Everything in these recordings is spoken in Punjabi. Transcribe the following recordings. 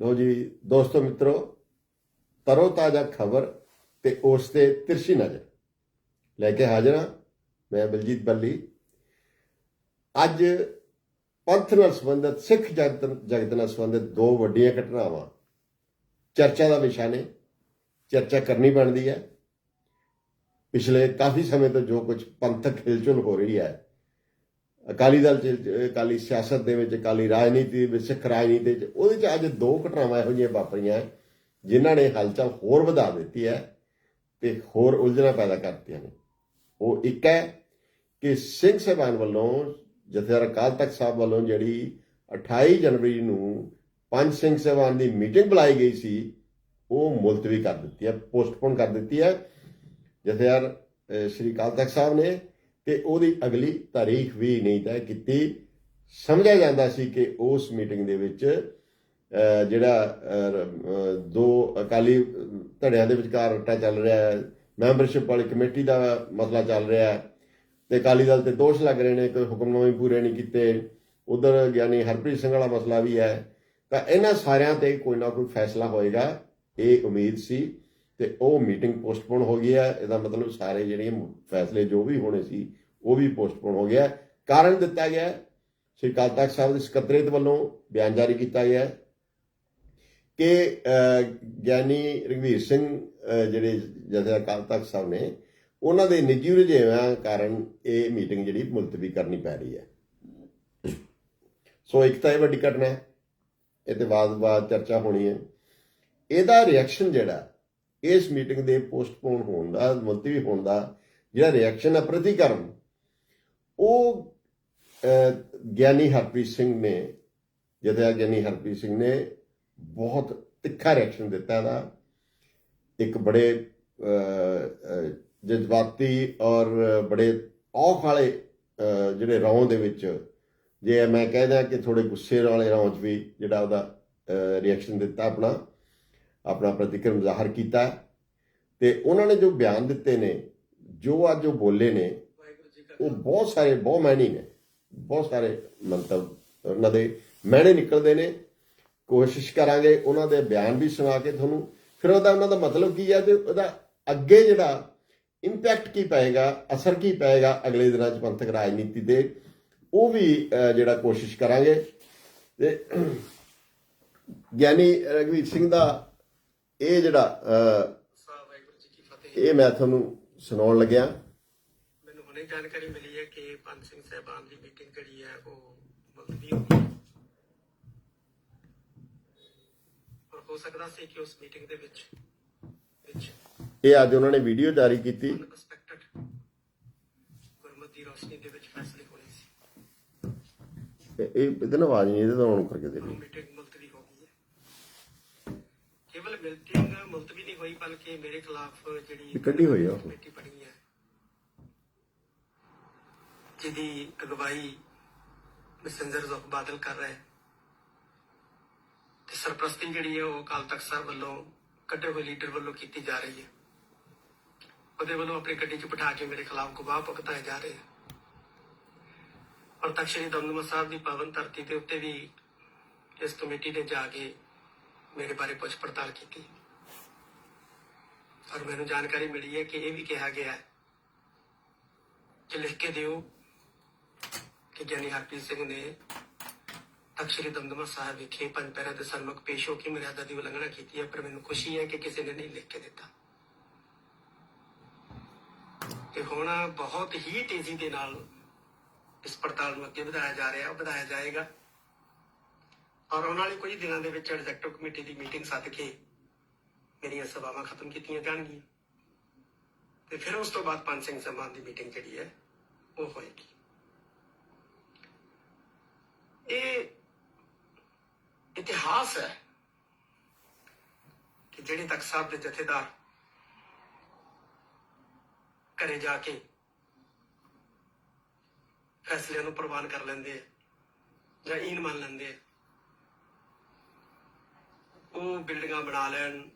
ਲੋ ਜੀ, ਦੋਸਤੋ ਮਿੱਤਰੋ ਤਰੋ ਤਾਜ਼ਾ ਖਬਰ ਤੇ ਉਸ ਤੇ ਤਿਰਸੀ ਨਜ਼ਰ। ਲੈ ਕੇ ਹਾਜ਼ਰ ਹਾਂ ਮੈਂ ਬਲਜੀਤ ਬੱਲੀ। ਅੱਜ ਪੰਥ ਨਾਲ ਸੰਬੰਧਿਤ, ਸਿੱਖ ਜਗਤ ਜਗਤ ਨਾਲ ਸੰਬੰਧਿਤ ਦੋ ਵੱਡੀਆਂ ਘਟਨਾਵਾਂ। ਚਰਚਾ ਦਾ ਵਿਸ਼ਾ ਨੇ ਚਰਚਾ ਕਰਨੀ ਬਣਦੀ ਹੈ। ਪਿਛਲੇ ਕਾਫੀ ਸਮੇਂ ਤੋਂ ਜੋ ਕੁਝ ਪੰਥਕ ਹਿਲਚੁਲ ਹੋ ਰਹੀ ਹੈ ਅਕਾਲੀ ਦਲ ਚ ਅਕਾਲੀ ਸਿਆਸਤ ਦੇ ਵਿੱਚ, ਅਕਾਲੀ ਰਾਜਨੀਤੀ ਵਿੱਚ, ਸਿੱਖ ਰਾਜਨੀਤੀ ਚ ਉਹਦੇ ਚ ਅੱਜ ਦੋ ਘਟਨਾਵਾਂ ਇਹੋ ਜਿਹੀਆਂ ਵਾਪਰੀਆਂ, ਜਿਨ੍ਹਾਂ ਨੇ ਹਲਚਲ ਹੋਰ ਵਧਾ ਦਿੱਤੀ ਹੈ ਤੇ ਹੋਰ ਉਲਝਣਾ ਪੈਦਾ ਕਰਤੀਆਂ ਨੇ। ਉਹ ਇੱਕ ਹੈ ਕਿ ਸਿੰਘ ਸਾਹਿਬਾਨ ਵੱਲੋਂ ਜਥੇਦਾਰ ਅਕਾਲ ਤਖਤ ਸਾਹਿਬ ਵੱਲੋਂ ਜਿਹੜੀ 28 ਜਨਵਰੀ ਨੂੰ ਪੰਜ ਸਿੰਘ ਸਾਹਿਬਾਨ ਦੀ ਮੀਟਿੰਗ ਬੁਲਾਈ ਗਈ ਸੀ, ਉਹ ਮੁਲਤਵੀ ਕਰ ਦਿੱਤੀ ਹੈ, ਪੋਸਟਪੋਨ ਕਰ ਦਿੱਤੀ ਹੈ ਜਥੇਦਾਰ ਸ਼੍ਰੀ ਅਕਾਲ ਤਖਤ ਸਾਹਿਬ ਨੇ ਤੇ ਉਹਦੀ ਅਗਲੀ ਤਾਰੀਖ ਵੀ ਨਹੀਂ ਤੈਅ ਕੀਤੀ। ਸਮਝਿਆ ਜਾਂਦਾ ਸੀ ਕਿ ਉਸ ਮੀਟਿੰਗ ਦੇ ਵਿੱਚ ਜਿਹੜਾ ਦੋ ਅਕਾਲੀ ਧੜਿਆਂ ਦੇ ਵਿਚਕਾਰ ਰੱਟਾ ਚੱਲ ਰਿਹਾ ਹੈ, ਮੈਂਬਰਸ਼ਿਪ ਵਾਲੀ ਕਮੇਟੀ ਦਾ ਮਸਲਾ ਚੱਲ ਰਿਹਾ ਹੈ, ਤੇ ਅਕਾਲੀ ਦਲ ਤੇ ਦੋਸ਼ ਲੱਗ ਰਹੇ ਨੇ ਕਿ ਹੁਕਮਨਾਮੇ ਪੂਰੇ ਨਹੀਂ ਕੀਤੇ। ਉਧਰ ਗਿਆਨੀ ਹਰਪ੍ਰੀਤ ਸਿੰਘ ਵਾਲਾ ਮਸਲਾ ਵੀ ਹੈ। ਤਾਂ ਇਹਨਾਂ ਸਾਰਿਆਂ ਤੇ ਕੋਈ ਨਾ ਕੋਈ ਫੈਸਲਾ ਹੋਏਗਾ, ਇਹ ਉਮੀਦ ਸੀ। ਤੇ ਉਹ ਮੀਟਿੰਗ ਪੋਸਟਪੋਨ ਹੋ ਗਈ ਹੈ। ਇਹਦਾ ਮਤਲਬ ਸਾਰੇ ਜਿਹੜੇ ਫੈਸਲੇ ਜੋ ਵੀ ਹੋਣੇ ਸੀ, ਉਹ ਵੀ ਪੋਸਟਪੋਨ ਹੋ ਗਿਆ ਕਾਰਨ ਦਿੱਤਾ ਗਿਆ ਸ੍ਰੀ ਅਕਾਲ ਤਖਤ ਸਾਹਿਬ ਦੇ ਸਕੱਤਰੇਤ ਵੱਲੋਂ ਬਿਆਨ ਜਾਰੀ ਕੀਤਾ ਗਿਆ ਕਿ ਗਿਆਨੀ ਰਘਵੀਰ ਸਿੰਘ ਜਿਹੜੇ ਜਥੇ ਅਕਾਲ ਤਖਤ ਸਾਹਿਬ ਨੇ, ਉਹਨਾਂ ਦੇ ਨਿੱਜੀ ਰੁਝੇਵਿਆਂ ਕਾਰਨ ਇਹ ਮੀਟਿੰਗ ਜਿਹੜੀ ਮੁਲਤਵੀ ਕਰਨੀ ਪੈ ਰਹੀ ਹੈ। ਸੋ ਇੱਕ ਤਾਂ ਇਹ ਵੱਡੀ ਘਟਨਾ ਹੈ। ਇਹ ਤੇ ਬਾਅਦ-ਬਾਅਦ ਚਰਚਾ ਹੋਣੀ ਹੈ। ਇਹਦਾ ਰਿਐਕਸ਼ਨ ਜਿਹੜਾ ਇਸ ਮੀਟਿੰਗ ਦੇ ਪੋਸਟਪੋਨ ਹੋਣ ਦਾ, ਮੁਲਤਵੀ ਹੋਣ ਦਾ ਜਿਹੜਾ ਰਿਐਕਸ਼ਨ ਹੈ ਪ੍ਰਤੀਕਰਮ, ਉਹ ਗਿਆਨੀ ਹਰਪ੍ਰੀਤ ਸਿੰਘ ਨੇ, ਜਥੇਦਾਰ ਗਿਆਨੀ ਹਰਪ੍ਰੀਤ ਸਿੰਘ ਨੇ ਬਹੁਤ ਤਿੱਖਾ ਰਿਐਕਸ਼ਨ ਦਿੱਤਾ ਇਹਦਾ। ਇੱਕ ਬੜੇ ਜਜ਼ਬਾਤੀ ਔਰ ਬੜੇ ਔਖ ਵਾਲੇ ਜਿਹੜੇ ਰੌਂ ਦੇ ਵਿੱਚ ਜੇ ਮੈਂ ਕਹਿ ਦਿਆਂ ਕਿ ਥੋੜੇ ਗੁੱਸੇ ਵਾਲੇ ਰੌਂ 'ਚ ਵੀ ਜਿਹੜਾ ਉਹਦਾ ਰਿਐਕਸ਼ਨ ਦਿੱਤਾ ਆਪਣਾ। ਆਪਣਾ ਪ੍ਰਤੀਕਰਮ ਜ਼ਾਹਰ ਕੀਤਾ ਤੇ ਉਹਨਾਂ ਨੇ ਜੋ ਬਿਆਨ ਦਿੱਤੇ ਨੇ, ਜੋ ਅੱਜ ਉਹ ਬੋਲੇ ਨੇ, ਉਹ ਬਹੁਤ ਸਾਰੇ, ਬਹੁਤ ਮਾਇਨੇ ਨੇ। ਬਹੁਤ ਸਾਰੇ ਮੰਤਵ, ਉਹਨਾਂ ਦੇ ਮਹਿਣੇ ਨਿਕਲਦੇ ਨੇ। ਕੋਸ਼ਿਸ਼ ਕਰਾਂਗੇ ਉਹਨਾਂ ਦੇ ਬਿਆਨ ਵੀ ਸੁਣਾ ਕੇ ਤੁਹਾਨੂੰ। ਫਿਰ ਉਹਦਾ, ਉਹਨਾਂ ਦਾ ਮਤਲਬ ਕੀ ਹੈ? ਤੇ ਉਹਦਾ ਅੱਗੇ ਜਿਹੜਾ ਇੰਪੈਕਟ ਕੀ ਪਏਗਾ, ਅਸਰ ਕੀ ਪਏਗਾ ਅਗਲੇ ਦਿਨਾਂ 'ਚ ਪੰਥਕ ਰਾਜਨੀਤੀ ਦੇ, ਉਹ ਵੀ ਜਿਹੜਾ ਕੋਸ਼ਿਸ਼ ਕਰਾਂਗੇ। ਤੇ, ਗਿਆਨੀ ਰਘਵੀਰ ਸਿੰਘ ਦਾ ਇਹ ਜਿਹੜਾ ਇਹ ਮੈਂ ਤੁਹਾਨੂੰ ਸੁਣਾਉਣ ਲੱਗਿਆ। ਮੈਨੂੰ ਹੁਣੇ ਜਾਣਕਾਰੀ ਮਿਲੀ ਹੈ ਕਿ ਪੰਜ ਸਿੰਘ ਸਾਹਿਬਾਨ ਦੀ ਮੀਟਿੰਗ ਜਿਹੜੀ ਹੈ ਉਹ ਮੁਲਤਵੀ ਹੋ ਗਈ। ਔਰ ਹੋ ਸਕਦਾ ਸੀ ਕਿ ਉਸ ਮੀਟਿੰਗ ਦੇ ਵਿੱਚ ਵਿੱਚ ਇਹ ਅੱਜ ਉਹਨਾਂ ਨੇ ਵੀਡੀਓ ਜਾਰੀ ਕੀਤੀ। ਗੁਰਮਤਿ ਰੋਸ਼ਨੀ ਦੇ ਵਿੱਚ ਫੈਸਲੇ ਹੋਣੇ ਸੀ। ਇਹ ਇਹ- ਇਹਦੇ ਨਾਲ ਆਵਾਜ਼ ਨਹੀਂ ਇਹਦੇ ਤੋਂ ਆਨ ਕਰਕੇ ਦੇ ਲਈ ਮੀਟਿੰਗ ਮੁਲਤਵੀ ਹੋ ਗਈ ਹੈ ਕੇਵਲ ਮੁਲਤਵੀ ਨਹੀਂ ਹੋਈ ਬਲਕਿ ਮੇਰੇ ਖਿਲਾਫ ਜਿਹੜੀ ਕੱਢੀ ਹੋਈ ਆ ਉਹ। ਕਮੇਟੀ ਬਣੀ ਹੈ। ਜਿਹਦੀ ਅਗਵਾਈ ਮੈਸੇਂਜਰਸ ਆਫ ਬਾਦਲ ਕਰ ਰਹੇ। ਤੇ ਸਰਪ੍ਰਸਤੀ ਜਿਹੜੀ ਹੈ ਉਹ ਅਕਾਲ ਤਖਤ ਸਾਹਿਬ ਵੱਲੋਂ ਕੱਢੇ ਹੋਏ ਲੀਡਰ ਵੱਲੋਂ ਕੀਤੀ ਜਾ ਰਹੀ ਹੈ। ਉਹਦੇ ਵੱਲੋਂ ਆਪਣੀ ਗੱਡੀ 'ਚ ਬਿਠਾ ਕੇ ਮੇਰੇ ਖਿਲਾਫ ਗਵਾਹ ਭੁਗਤਾਏ ਜਾ ਰਹੇ ਔਰ ਤਖਤ ਸ੍ਰੀ ਦਮਦਮਾ ਸਾਹਿਬ ਦੀ ਪਾਵਨ ਧਰਤੀ ਦੇ ਉੱਤੇ ਵੀ ਇਸ ਕਮੇਟੀ ਨੇ ਜਾ ਕੇ ਮੇਰੇ ਬਾਰੇ ਪੁੱਛ ਪੜਤਾਲ ਕੀਤੀ। ਔਰ ਮੈਨੂੰ ਜਾਣਕਾਰੀ ਮਿਲੀ ਹੈ ਕਿ ਇਹ ਵੀ ਕਿਹਾ ਗਿਆ ਹੈ ਕਿ ਲਿਖ ਕੇ ਦਿਓ ਕਿ ਗਿਆਨੀ ਹਰਪ੍ਰੀਤ ਸਿੰਘ ਨੇ ਤਖਤ ਸ੍ਰੀ ਦਮਦਮਾ ਸਾਹਿਬ ਵਿਖੇ ਪੰਜ ਪੈਰਾਂ ਦੇ ਸਨਮੁਖ ਪੇਸ਼ ਹੋ ਕੇ ਮਰਿਆਦਾ ਦੀ ਉਲੰਘਣਾ ਕੀਤੀ ਹੈ, ਪਰ ਮੈਨੂੰ ਖੁਸ਼ੀ ਹੈ ਕਿ ਕਿਸੇ ਨੇ ਨਹੀਂ ਲਿਖ ਕੇ ਦਿੱਤਾ। ਤੇ ਹੁਣ ਬਹੁਤ ਹੀ ਤੇਜ਼ੀ ਦੇ ਨਾਲ ਇਸ ਪੜਤਾਲ ਨੂੰ ਅੱਗੇ ਵਧਾਇਆ ਜਾ ਰਿਹਾ, ਵਧਾਇਆ ਜਾਏਗਾ। ਔਰ ਆਉਣ ਵਾਲੇ ਕੁਝ ਦਿਨਾਂ ਦੇ ਵਿੱਚ ਐਗਜ਼ੈਕਟਿਵ ਕਮੇਟੀ ਦੀ ਮੀਟਿੰਗ ਸੱਦ ਕੇ ਮੇਰੀਆਂ ਸਭਾਵਾਂ ਖਤਮ ਕੀਤੀਆਂ ਜਾਣਗੀਆਂ। ਤੇ ਫਿਰ ਉਸ ਤੋਂ ਬਾਅਦ ਪੰਜ ਸਿੰਘ ਸਮਾਨ ਦੀ ਮੀਟਿੰਗ ਜਿਹੜੀ ਹੈ, ਉਹ ਹੋਏਗੀ। ਇਹ ਇਤਿਹਾਸ ਹੈ ਕਿ ਜਿਹੜੇ ਤਖਤ ਸਾਹਿਬ ਦੇ ਜਥੇਦਾਰ ਘਰੇ ਜਾ ਕੇ ਫੈਸਲਿਆਂ ਨੂੰ ਪ੍ਰਵਾਨ ਕਰ ਲੈਂਦੇ ਆ ਜਾਂ ਈਨ ਮੰਨ ਲੈਂਦੇ ਆ, ਉਹ ਬਿਲਡਿੰਗਾਂ ਬਣਾ ਲੈਣ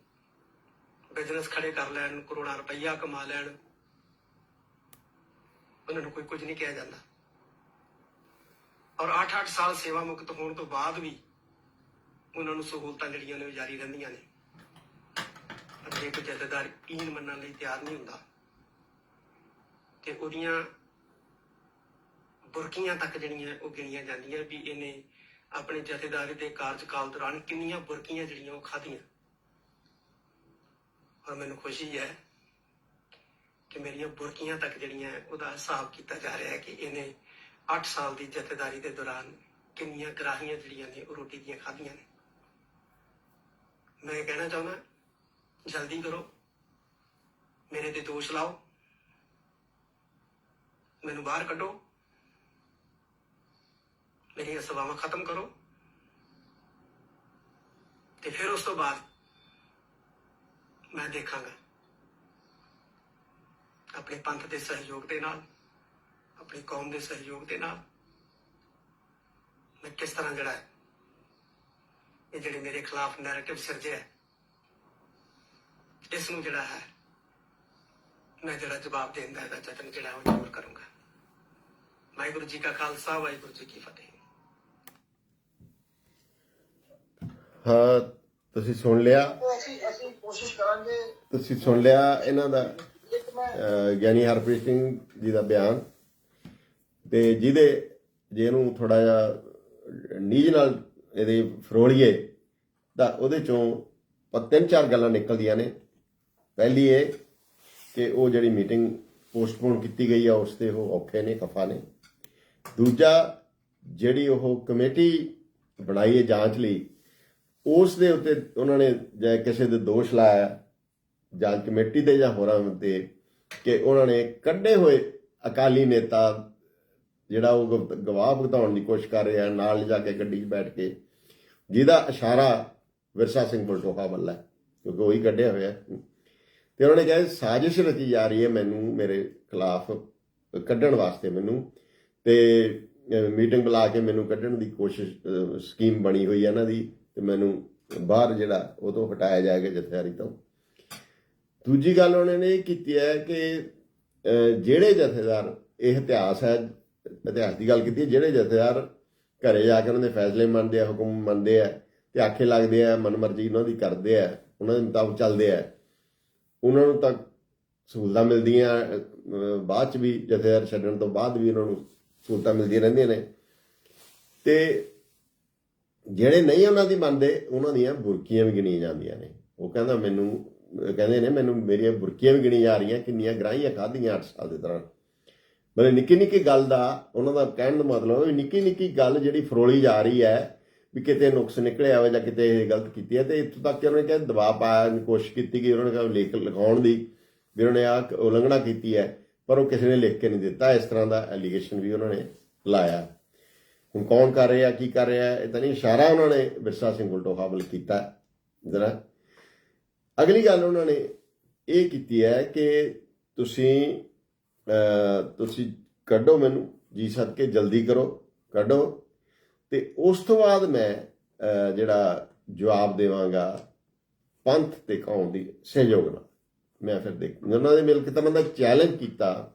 ਬਿਜ਼ਨਸ ਖੜੇ ਕਰ ਲੈਣ, ਕਰੋੜਾਂ ਰੁਪਈਆ ਕਮਾ ਲੈਣ। ਉਹਨਾਂ ਨੂੰ ਕੋਈ ਕੁਝ ਨਹੀਂ ਕਿਹਾ ਜਾਂਦਾ। ਔਰ 8-8 ਸਾਲ ਸੇਵਾ ਮੁਕਤ ਹੋਣ ਤੋਂ ਬਾਅਦ ਵੀ ਉਹਨਾਂ ਨੂੰ ਸਹੂਲਤਾਂ ਜਿਹੜੀਆਂ ਨੇ ਉਹ ਜਾਰੀ ਰਹਿੰਦੀਆਂ ਨੇ। ਅੱਗੇ ਇੱਕ ਜਥੇਦਾਰ ਈਨ ਮੰਨਣ ਲਈ ਤਿਆਰ ਨਹੀਂ ਹੁੰਦਾ, ਤੇ ਉਹਦੀਆਂ ਬੁਰਕੀਆਂ ਤੱਕ ਜਿਹੜੀਆਂ ਉਹ ਗਿਣੀਆਂ ਜਾਂਦੀਆਂ ਵੀ ਇਹਨੇ ਆਪਣੇ ਜਥੇਦਾਰੀ ਦੇ ਕਾਰਜਕਾਲ ਦੌਰਾਨ ਕਿੰਨੀਆਂ ਬੁਰਕੀਆਂ ਜਿਹੜੀਆਂ ਉਹ ਖਾਧੀਆਂ। ਔਰ ਮੈਨੂੰ ਖੁਸ਼ੀ ਹੈ ਕਿ ਮੇਰੀਆਂ ਬੁਰਕੀਆਂ ਤੱਕ ਜਿਹੜੀਆਂ ਉਹਦਾ ਹਿਸਾਬ ਕੀਤਾ ਜਾ ਰਿਹਾ ਹੈ ਕਿ ਇਹਨੇ 8 ਸਾਲ ਦੀ ਜਥੇਦਾਰੀ ਦੇ ਦੌਰਾਨ ਕਿੰਨੀਆਂ ਗਰਾਹੀਆਂ ਜਿਹੜੀਆਂ ਨੇ, ਉਹ ਰੋਟੀ ਦੀਆਂ ਖਾਧੀਆਂ ਨੇ। ਮੈਂ ਕਹਿਣਾ ਚਾਹੁੰਦਾ, ਜਲਦੀ ਕਰੋ। ਮੇਰੇ ਤੇ ਦੋਸ਼ ਲਾਓ। ਮੈਨੂੰ ਬਾਹਰ ਕੱਢੋ। ਮੇਰੀਆਂ ਸਭਾਵਾਂ ਖਤਮ ਕਰੋ। ਤੇ ਫਿਰ ਉਸ ਤੋਂ ਬਾਅਦ ਮੈਂ ਦੇਖਾਂਗਾ। ਆਪਣੇ ਪੰਥ ਦੇ ਸਹਿਯੋਗ ਦੇ ਨਾਲ ਆਪਣੀ ਕੌਮ ਦੇ ਸਹਿਯੋਗ ਦੇ ਨਾਲ ਮੈਂ ਕਿਸ ਤਰ੍ਹਾਂ ਜਿਹੜਾ ਇਹ ਜਿਹੜੇ ਮੇਰੇ ਖਿਲਾਫ ਨੈਰੇਟਿਵ ਸਿਰਜਿਆ ਹੈ, ਇਸ ਨੂੰ ਜਿਹੜਾ ਹੈ ਮੈਂ ਜਿਹੜਾ ਜਵਾਬ ਦੇਣ ਦਾ ਇਹਦਾ ਯਤਨ ਜਿਹੜਾ ਉਹ ਜ਼ਰੂਰ ਕਰੂੰਗਾ। ਵਾਹਿਗੁਰੂ ਜੀ ਕਾ ਖਾਲਸਾ ਵਾਹਿਗੁਰੂ ਜੀ ਕੀ ਫਤਿਹ। ਹਾਂ ਤੁਸੀਂ ਸੁਣ ਲਿਆ? ਤੇ ਅਸੀਂ ਅਸੀਂ ਕੋਸ਼ਿਸ਼ ਕਰਾਂਗੇ। ਤੁਸੀਂ ਸੁਣ ਲਿਆ ਇਹਨਾਂ ਦਾ ਗਿਆਨੀ ਹਰਪ੍ਰੀਤ ਸਿੰਘ ਜੀ ਦਾ ਬਿਆਨ? ਤੇ ਜਿਹਦੇ ਜੇ ਇਹਨੂੰ ਥੋੜਾ ਜਿਹਾ ਨੀਜ ਨਾਲ ਇਹਦੇ ਫਰੋਲੀਏ ਤਾਂ ਉਹਦੇ ਚੋਂ ਤਿੰਨ ਚਾਰ ਗੱਲਾਂ ਨਿਕਲਦੀਆਂ ਨੇ। ਪਹਿਲੀ ਇਹ ਕਿ ਉਹ ਜਿਹੜੀ ਮੀਟਿੰਗ ਪੋਸਟਪੋਨ ਕੀਤੀ ਗਈ ਆ ਉਸ ਤੇ ਉਹ ਔਖੇ ਨੇ ਖਫਾ ਨੇ। ਦੂਜਾ ਜਿਹੜੀ ਉਹ ਕਮੇਟੀ ਬਣਾਈ ਹੈ ਜਾਂਚ ਲਈ ਉਸ ਦੇ ਉੱਤੇ ਉਹਨਾਂ ਨੇ ਜਾਂ ਕਿਸੇ ਦੇ ਦੋਸ਼ ਲਾਇਆ ਜਾਂਚ ਕਮੇਟੀ ਦੇ ਜਾਂ ਹੋਰਾਂ ਤੇ ਕਿ ਉਹਨਾਂ ਨੇ ਕੱਢੇ ਹੋਏ ਅਕਾਲੀ ਨੇਤਾ ਜਿਹੜਾ ਉਹ ਗਵਾਹ ਭੁਗਤਾਉਣ ਦੀ ਕੋਸ਼ਿਸ਼ ਕਰ ਰਿਹਾ, ਨਾਲ ਜਾ ਕੇ ਗੱਡੀ 'ਚ ਬੈਠ ਕੇ, ਜਿਹਦਾ ਇਸ਼ਾਰਾ ਵਿਰਸਾ ਸਿੰਘ ਬਲਟੋਹਾ ਵੱਲ ਹੈ, ਕਿਉਂਕਿ ਉਹੀ ਕੱਢਿਆ ਹੋਇਆ ਹੈ। ਤੇ ਉਹਨਾਂ ਨੇ ਕਿਹਾ, ਸਾਜ਼ਿਸ਼ ਰਚੀ ਜਾ ਰਹੀ ਹੈ ਮੈਨੂੰ, ਮੇਰੇ ਖਿਲਾਫ ਕੱਢਣ ਵਾਸਤੇ ਮੈਨੂੰ, ਤੇ ਮੀਟਿੰਗ ਬੁਲਾ ਕੇ ਮੈਨੂੰ ਕੱਢਣ ਦੀ ਕੋਸ਼ਿਸ਼ ਸਕੀਮ ਬਣੀ ਹੋਈ ਹੈ ਇਹਨਾਂ ਦੀ ਤੇ ਮੈਨੂੰ ਬਾਹਰ ਜਿਹੜਾ ਉਹ ਤੋਂ ਹਟਾਇਆ ਜਾਏਗਾ ਜਥੇਦਾਰੀ ਤੋਂ। ਦੂਜੀ ਗੱਲ ਉਹਨਾਂ ਨੇ ਇਹ ਕੀਤੀ ਹੈ ਕਿ ਜਿਹੜੇ ਜਥੇਦਾਰ ਇਹ ਇਤਿਹਾਸ ਹੈ ਇਤਿਹਾਸ ਦੀ ਗੱਲ ਕੀਤੀ ਹੈ, ਜਿਹੜੇ ਜਥੇਦਾਰ ਘਰੇ ਜਾ ਕੇ ਉਹਨਾਂ ਦੇ ਫੈਸਲੇ ਮੰਨਦੇ ਆ ਹੁਕਮ ਮੰਨਦੇ ਆ ਤੇ ਆਖੇ ਲੱਗਦੇ ਆ ਮਨਮਰਜ਼ੀ ਉਹਨਾਂ ਦੀ ਕਰਦੇ ਆ ਉਹਨਾਂ ਦੇ ਮੁਤਾਬਕ ਚੱਲਦੇ ਆ ਉਹਨਾਂ ਨੂੰ ਤਾਂ ਸਹੂਲਤਾਂ ਮਿਲਦੀਆਂ ਬਾਅਦ ਚ ਵੀ ਜਥੇਦਾਰ ਛੱਡਣ ਤੋਂ ਬਾਅਦ ਵੀ ਉਹਨਾਂ ਨੂੰ ਸਹੂਲਤਾਂ ਮਿਲਦੀਆਂ ਰਹਿੰਦੀਆਂ ਨੇ। ਤੇ ਜਿਹੜੇ ਨਹੀਂ ਉਹਨਾਂ ਦੀ ਮੰਨਦੇ ਉਹਨਾਂ ਦੀਆਂ ਬੁਰਕੀਆਂ ਵੀ ਗਿਣੀਆਂ ਜਾਂਦੀਆਂ ਨੇ। ਉਹ ਕਹਿੰਦਾ ਮੈਨੂੰ, ਕਹਿੰਦੇ ਨੇ ਮੈਨੂੰ ਮੇਰੀਆਂ ਬੁਰਕੀਆਂ ਵੀ ਗਿਣੀਆਂ ਜਾ ਰਹੀਆਂ, ਕਿੰਨੀਆਂ ਗਰਾਹੀਆਂ ਖਾਧੀਆਂ 8 ਸਾਲ ਦੇ ਦੌਰਾਨ। ਮਤਲਬ ਨਿੱਕੀ ਨਿੱਕੀ ਗੱਲ ਦਾ ਉਹਨਾਂ ਦਾ ਕਹਿਣ ਦਾ ਮਤਲਬ ਹੈ ਨਿੱਕੀ ਨਿੱਕੀ ਗੱਲ ਜਿਹੜੀ ਫਰੋਲੀ ਜਾ ਰਹੀ ਹੈ, ਵੀ ਕਿਤੇ ਨੁਕਸ ਨਿਕਲਿਆ ਹੋਵੇ ਜਾਂ ਕਿਤੇ ਇਹ ਗਲਤ ਕੀਤੀ ਹੈ, ਤੇ ਇੱਥੋਂ ਤੱਕ ਕਿ ਉਹਨਾਂ ਨੇ ਕਿਹਾ ਦਬਾਅ ਪਾਇਆ ਕੋਸ਼ਿਸ਼ ਕੀਤੀ ਗਈ, ਉਹਨਾਂ ਨੇ ਕਿਹਾ ਲੇਖ ਲਿਖਾਉਣ ਦੀ, ਵੀ ਉਹਨਾਂ ਨੇ ਆ ਉਲੰਘਣਾ ਕੀਤੀ ਹੈ, ਪਰ ਉਹ ਕਿਸੇ ਨੇ ਲਿਖ ਕੇ ਨਹੀਂ ਦਿੱਤਾ। ਇਸ ਤਰ੍ਹਾਂ ਦਾ ਐਲੀਗੇਸ਼ਨ ਵੀ ਉਹਨਾਂ ਨੇ ਲਾਇਆ। ਹੁਣ ਕੌਣ ਕਰ ਰਿਹਾ, ਕੀ ਕਰ ਰਿਹਾ, ਇਹ ਤਾਂ ਨਹੀਂ, ਇਸ਼ਾਰਾ ਉਹਨਾਂ ਨੇ ਵਿਰਸਾ ਸਿੰਘ ਗੁਲਟੋਹਾ ਵੱਲ ਕੀਤਾ। ਜਰਾ ਅਗਲੀ ਗੱਲ ਉਹਨਾਂ ਨੇ ਇਹ ਕੀਤੀ ਹੈ ਕਿ ਤੁਸੀਂ ਤੁਸੀਂ ਕੱਢੋ ਮੈਨੂੰ, ਜੀ ਸਦਕੇ ਜਲਦੀ ਕਰੋ, ਕੱਢੋ। ਤੇ ਉਸ ਤੋਂ ਬਾਅਦ ਮੈਂ ਜਿਹੜਾ ਜਵਾਬ ਦੇਵਾਂਗਾ, ਪੰਥ ਤੇ ਕੌਮ ਦੀ ਸਹਿਯੋਗ ਨਾਲ। ਮੈਂ ਫਿਰ ਦੇਖ, ਉਹਨਾਂ ਨੇ ਮਿਲ ਕੇ ਤਾਂ ਮੈਂ ਚੈਲੰਜ ਕੀਤਾ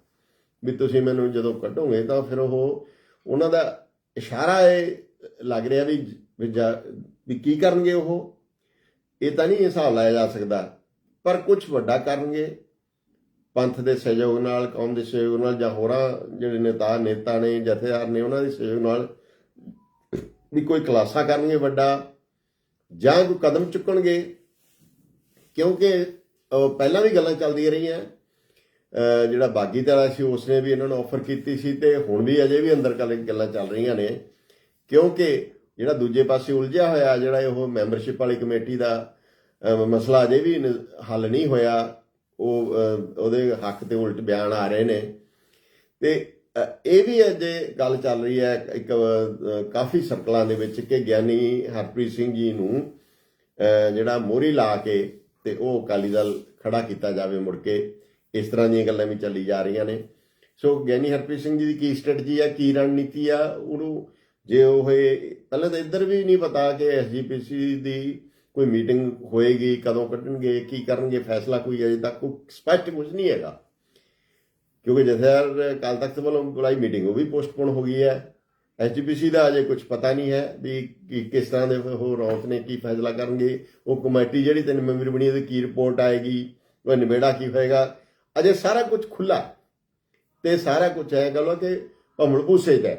ਵੀ ਤੁਸੀਂ ਮੈਨੂੰ ਜਦੋਂ ਕੱਢੋਗੇ ਤਾਂ ਫਿਰ ਉਹ, ਉਹਨਾਂ ਦਾ ਇਸ਼ਾਰਾ ਇਹ ਲੱਗ ਰਿਹਾ ਵੀ ਵੀ ਜਾ- ਵੀ ਕੀ ਕਰਨਗੇ ਉਹ? ਇਹ ਤਾਂ ਨਹੀਂ ਹਿਸਾਬ ਲਾਇਆ ਜਾ ਸਕਦਾ। ਪਰ ਕੁਝ ਵੱਡਾ ਕਰਨਗੇ। ਪੰਥ ਦੇ ਸਹਿਯੋਗ ਨਾਲ, ਕੌਮ ਦੇ ਸਹਿਯੋਗ ਨਾਲ ਜਾਂ ਹੋਰਾਂ ਜਿਹੜੇ ਨੇਤਾ ਨੇਤਾ ਨੇ, ਜਥੇਦਾਰ ਨੇ, ਉਹਨਾਂ ਦੇ ਸਹਿਯੋਗ ਨਾਲ ਵੀ ਕੋਈ ਖੁਲਾਸਾ ਕਰਨਗੇ ਵੱਡਾ ਜਾਂ ਕੋਈ ਕਦਮ ਚੁੱਕਣਗੇ। ਕਿਉਂਕਿ ਪਹਿਲਾਂ ਵੀ ਗੱਲਾਂ ਚੱਲਦੀਆਂ ਰਹੀਆਂ। ਜਿਹੜਾ ਬਾਗੀਦਾਰਾ ਸੀ, ਉਸਨੇ ਵੀ ਇਹਨਾਂ ਨੂੰ ਆਫਰ ਕੀਤੀ ਸੀ ਤੇ ਹੁਣ ਵੀ ਅਜੇ ਵੀ ਅੰਦਰ ਗੱਲਾਂ ਚੱਲ ਰਹੀਆਂ ਨੇ। ਕਿਉਂਕਿ ਜਿਹੜਾ ਦੂਜੇ ਪਾਸੇ ਉਲਝਿਆ ਹੋਇਆ, ਜਿਹੜਾ ਉਹ ਮੈਂਬਰਸ਼ਿਪ ਵਾਲੀ ਕਮੇਟੀ ਦਾ ਮਸਲਾ ਅਜੇ ਵੀ ਨ- ਹੱਲ ਨਹੀਂ ਹੋਇਆ, ਉਹ ਉਹਦੇ ਹੱਕ ਤੇ ਉਲਟ ਬਿਆਨ ਆ ਰਹੇ ਨੇ। ਤੇ ਇਹ ਵੀ ਅਜੇ ਗੱਲ ਚੱਲ ਰਹੀ ਹੈ, ਇੱਕ ਕਾਫੀ ਸਰਕਲਾਂ ਦੇ ਵਿੱਚ ਕਿ ਗਿਆਨੀ ਹਰਪ੍ਰੀਤ ਸਿੰਘ ਜੀ ਨੂੰ ਜਿਹੜਾ ਮੋਹਰੀ ਲਾ ਕੇ ਤੇ ਉਹ ਅਕਾਲੀ ਦਲ ਖੜਾ ਕੀਤਾ ਜਾਵੇ ਮੁੜ ਕੇ। ਇਸ ਤਰ੍ਹਾਂ ਦੀਆਂ ਗੱਲਾਂ ਵੀ ਚੱਲੀ ਜਾ ਰਹੀਆਂ ਨੇ। ਸੋ ਗਿਆਨੀ ਹਰਪ੍ਰੀਤ ਸਿੰਘ ਜੀ ਦੀ ਕੀ ਸਟ੍ਰੈਟਜੀ ਆ, ਕੀ ਰਣਨੀਤੀ ਆ, ਉਹਨੂੰ ਜੇ ਉਹ ਪਹਿਲਾਂ ਤਾਂ ਇੱਧਰ ਵੀ ਨਹੀਂ ਪਤਾ ਕਿ ਐਸਜੀਪੀਸੀ ਦੀ ਕੋਈ ਮੀਟਿੰਗ ਹੋਏਗੀ, ਕਦੋਂ ਕੱਢਣਗੇ, ਕੀ ਕਰਨਗੇ, ਫੈਸਲਾ ਕੋਈ ਅਜੇ ਤੱਕ ਕੋਈ ਸਪਸ਼ਟ ਕੁਝ ਨਹੀਂ ਹੈਗਾ। ਕਿਉਂਕਿ ਜਥੇਦਾਰ ਕੱਲ ਤੱਕ ਵੱਲੋਂ ਬੁਲਾਈ ਮੀਟਿੰਗ ਉਹ ਵੀ ਪੋਸਟਪੋਨ ਹੋ ਗਈ ਹੈ। ਐਚਪੀਸੀ ਦਾ ਅਜੇ ਕੁਝ ਪਤਾ ਨਹੀਂ ਹੈ ਵੀ ਕਿਸ ਤਰ੍ਹਾਂ ਦੇ ਉਹ ਰੌਂਕ ਨੇ, ਕੀ ਫੈਸਲਾ ਕਰਨਗੇ। ਉਹ ਕਮੇਟੀ ਜਿਹੜੀ ਤਿੰਨ ਮੈਂਬਰ ਬਣੀ, ਉਹਦੀ ਕੀ ਰਿਪੋਰਟ ਆਏਗੀ, ਉਹ ਨਿਬੇੜਾ ਕੀ ਹੋਏਗਾ। ਅਜੇ ਸਾਰਾ ਕੁਝ ਖੁੱਲਾ ਤੇ ਸਾਰਾ ਕੁਝ ਹੈ ਗੱਲ ਕਿ ਭੰਬਲ ਭੂਸੇ 'ਚ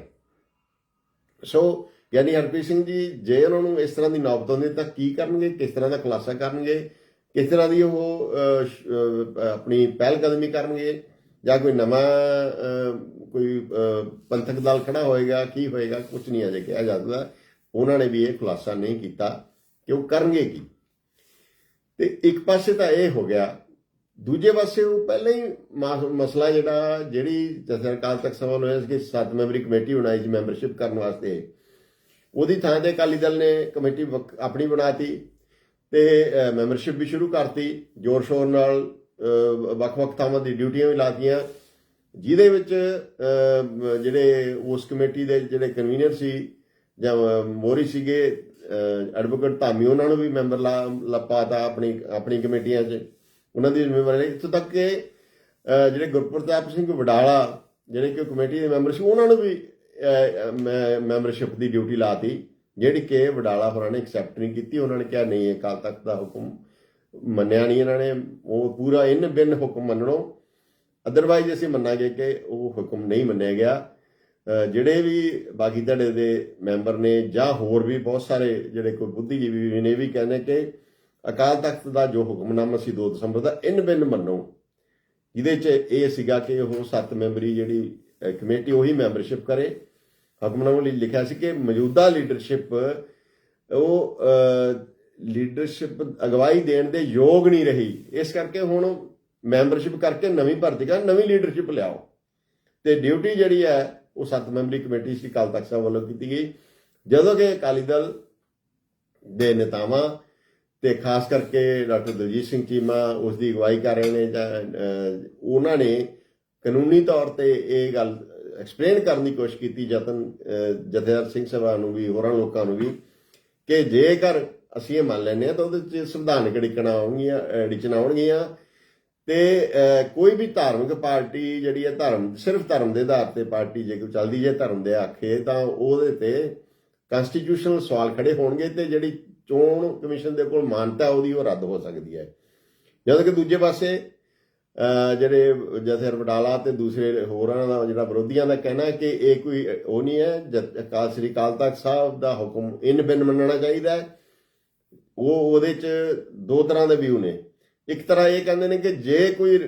ਸੋ ਯਾਨੀ ਹਰਪ੍ਰੀਤ ਸਿੰਘ ਜੀ, ਜੇ ਉਹਨਾਂ ਨੂੰ ਇਸ ਤਰ੍ਹਾਂ ਦੀ ਨੌਬਤ ਆਉਂਦੀ ਤਾਂ ਕੀ ਕਰਨਗੇ? ਕਿਸ ਤਰ੍ਹਾਂ ਦਾ ਖੁਲਾਸਾ ਕਰਨਗੇ? ਕਿਸ ਤਰ੍ਹਾਂ ਦੀ ਉਹ ਆਪਣੀ ਪਹਿਲ ਕਦਮੀ ਕਰਨਗੇ? ਜਾਂ ਕੋਈ ਨਵਾਂ ਕੋਈ ਪੰਥਕ ਦਲ ਖੜਾ ਹੋਏਗਾ, ਕੀ ਹੋਏਗਾ? ਕੁਝ ਨਹੀਂ ਅਜੇ ਕਿਹਾ ਜਾ ਸਕਦਾ। ਉਹਨਾਂ ਨੇ ਵੀ ਇਹ ਖੁਲਾਸਾ ਨਹੀਂ ਕੀਤਾ ਕਿ ਉਹ ਕਰਨਗੇ ਕੀ? ਤੇ ਇੱਕ ਪਾਸੇ ਤਾਂ ਇਹ ਹੋ ਗਿਆ ਦੂਜੇ ਪਾਸੇ ਉਹ ਪਹਿਲਾਂ ਹੀ ਮਾ- ਮਸਲਾ ਜਿਹੜਾ ਜਿਹੜੀ ਜਥੇਦਾਰ ਅਕਾਲ ਤਖਤ ਸਭਾ ਨੂੰ ਹੋਇਆ ਸੀ ਕਿ ਸੱਤ ਮੈਂਬਰੀ ਕਮੇਟੀ ਬਣਾਈ ਸੀ ਮੈਂਬਰਸ਼ਿਪ ਕਰਨ ਵਾਸਤੇ ਉਹਦੀ ਥਾਂ ਤੇ ਅਕਾਲੀ ਦਲ ਨੇ ਕਮੇਟੀ ਵੱਖ- ਆਪਣੀ ਬਣਾਤੀ ਤੇ ਮੈਂਬਰਸ਼ਿਪ ਵੀ ਸ਼ੁਰੂ ਕਰਤੀ ਜ਼ੋਰ ਸ਼ੋਰ ਨਾਲ ਵੱਖ-ਵੱਖ ਥਾਵਾਂ ਦੀ ਡਿਊਟੀਆਂ ਵੀ ਲਾਤੀਆਂ ਜਿਹਦੇ ਵਿੱਚ ਜਿਹੜੇ ਉਸ ਕਮੇਟੀ ਦੇ ਜਿਹੜੇ ਕਨਵੀਨਰ ਸੀ ਜਾਂ ਅਹ, ਮੋਹਰੀ ਸੀਗੇ ਐਡਵੋਕੇਟ ਧਾਮੀ ਉਹਨਾਂ ਨੂੰ ਵੀ ਮੈਂਬਰ ਲਾ ਲਪਾਤਾ ਆਪਣੀ ਆਪਣੀ ਕਮੇਟੀਆਂ 'ਚ। ਉਹਨਾਂ ਦੀ ਜ਼ਿੰਮੇਵਾਰੀ ਲਈ। ਇੱਥੋਂ ਤੱਕ ਕਿ ਜਿਹੜੇ ਗੁਰਪ੍ਰਤਾਪ ਸਿੰਘ ਵਡਾਲਾ, ਜਿਹੜੇ ਕਿ ਕਮੇਟੀ ਦੇ ਮੈਂਬਰ ਸੀ, ਉਹਨਾਂ ਨੂੰ ਵੀ ਮੈਂਬਰਸ਼ਿਪ ਦੀ ਡਿਊਟੀ ਲਾਤੀ, ਜਿਹੜੀ ਕਿ ਵਡਾਲਾ ਹੋਰਾਂ ਨੇ ਐਕਸੈਪਟ ਨਹੀਂ ਕੀਤੀ। ਉਹਨਾਂ ਨੇ ਕਿਹਾ, ਨਹੀਂ, ਇਹ ਕਾਲ ਤੱਕ ਦਾ ਹੁਕਮ ਮੰਨਿਆ ਨਹੀਂ ਇਹਨਾਂ ਨੇ। ਉਹ ਪੂਰਾ ਇਨ ਬਿਨ ਹੁਕਮ ਮੰਨਣੋ। ਅਦਰਵਾਈਜ਼ ਅਸੀਂ ਮੰਨਾਂਗੇ ਕਿ ਉਹ ਹੁਕਮ ਨਹੀਂ ਮੰਨਿਆ ਗਿਆ। ਜਿਹੜੇ ਵੀ ਬਾਕੀ ਧੜੇ ਦੇ ਮੈਂਬਰ ਨੇ ਜਾਂ ਹੋਰ ਵੀ ਬਹੁਤ ਸਾਰੇ ਜਿਹੜੇ ਕੋਈ ਬੁੱਧੀਜੀਵੀ ਨੇ, ਇਹ ਵੀ ਕਹਿੰਦੇ ਕਿ ਅਕਾਲ ਤਖਤ ਦਾ ਜੋ ਹੁਕਮਨਾਮਾ ਸੀ 2 ਦਸੰਬਰ ਦਾ, ਇਨ ਬਿਨ ਮੰਨੋ। ਜਿਹਦੇ ਚ ਇਹ ਸੀਗਾ ਕਿ ਉਹ ਸੱਤ ਮੈਂਬਰੀ ਜਿਹੜੀ ਕਮੇਟੀ, ਉਹੀ ਮੈਂਬਰਸ਼ਿਪ ਕਰੇ। ਹੁਕਮਨਾਮੇ ਲਈ ਲਿਖਿਆ ਸੀ ਕਿ ਮੌਜੂਦਾ ਲੀਡਰਸ਼ਿਪ, ਉਹ ਲੀਡਰਸ਼ਿਪ ਅਗਵਾਈ ਦੇਣ ਦੇ ਯੋਗ ਨਹੀਂ ਰਹੀ। ਇਸ ਕਰਕੇ ਹੁਣ ਮੈਂਬਰਸ਼ਿਪ ਕਰਕੇ ਨਵੀਂ ਭਰਤੀ ਕਰ ਨਵੀਂ ਲੀਡਰਸ਼ਿਪ ਲਿਆਓ। ਤੇ ਡਿਊਟੀ ਜਿਹੜੀ ਹੈ, ਉਹ ਸੱਤ ਮੈਂਬਰੀ ਕਮੇਟੀ ਸੀ ਕਾਲ ਤਖਤ ਸਾਹਿਬ ਵੱਲੋਂ ਕੀਤੀ ਗਈ। ਜਦੋਂ ਕਿ ਅਕਾਲੀ ਦਲ ਦੇ ਨੇਤਾਵਾਂ ਤੇ ਖਾਸ ਕਰਕੇ ਡਾਕਟਰ ਦਲਜੀਤ ਸਿੰਘ ਚੀਮਾ ਉਸ ਦੀ ਅਗਵਾਈ ਕਰ ਰਹੇ ਨੇ ਜਾਂ ਉਹਨਾਂ ਨੇ ਕਾਨੂੰਨੀ ਤੌਰ ਤੇ ਇਹ ਗੱਲ ਐਕਸਪਲੇਨ ਕਰਨ ਦੀ ਕੋਸ਼ਿਸ਼ ਕੀਤੀ, ਜਤਨ ਜਥੇਦਾਰ ਸਿੰਘ ਸਭਾ ਨੂੰ ਵੀ, ਹੋਰਾਂ ਲੋਕਾਂ ਨੂੰ ਵੀ, ਕਿ ਜੇਕਰ ਅਸੀਂ ਇਹ ਮੰਨ ਲੈਂਦੇ ਹਾਂ ਤਾਂ ਉਹਦੇ ਚ ਸੰਵਿਧਾਨਕ ਅੜਿਕਣਾ ਆਉਣਗੀਆਂ ਅੜਿਚਣਾ ਆਉਣਗੀਆਂ ਤੇ ਕੋਈ ਵੀ ਧਾਰਮਿਕ ਪਾਰਟੀ ਜਿਹੜੀ ਹੈ ਧਰਮ, ਸਿਰਫ ਧਰਮ ਦੇ ਆਧਾਰ ਤੇ ਪਾਰਟੀ ਜੇ ਕੋਈ ਚੱਲਦੀ ਜੇ ਧਰਮ ਦੇ ਆਖੇ ਤਾਂ ਉਹਦੇ ਤੇ ਕਨਸਟੀਟਿਊਸ਼ਨਲ ਸਵਾਲ ਖੜੇ ਹੋਣਗੇ ਤੇ ਜਿਹੜੀ ਚੋਣ ਕਮਿਸ਼ਨ ਦੇ ਕੋਲ ਮਾਨਤਾ ਉਹਦੀ ਉਹ ਰੱਦ ਹੋ ਸਕਦੀ ਹੈ। ਜਦੋਂ ਕਿ ਦੂਜੇ ਪਾਸੇ ਜਿਹੜੇ ਜਥੇਦਾਰ ਵਡਾਲਾ ਤੇ ਦੂਸਰੇ ਹੋਰਾਂ ਦਾ ਜਿਹੜਾ ਵਿਰੋਧੀਆਂ ਦਾ ਕਹਿਣਾ ਹੈ ਕਿ ਇਹ ਕੋਈ, ਉਹ ਨਹੀਂ ਹੈ, ਜਦ ਅਕਾਲ, ਸ੍ਰੀ ਅਕਾਲ ਤਖਤ ਸਾਹਿਬ ਦਾ ਹੁਕਮ ਇਨ ਬਿਨ ਮੰਨਣਾ ਚਾਹੀਦਾ ਹੈ। ਉਹ ਉਹਦੇ ਚ ਦੋ ਤਰ੍ਹਾਂ ਦੇ ਵਿਊ ਨੇ। ਇੱਕ ਤਰ੍ਹਾਂ ਇਹ ਕਹਿੰਦੇ ਨੇ ਕਿ ਜੇ ਕੋਈ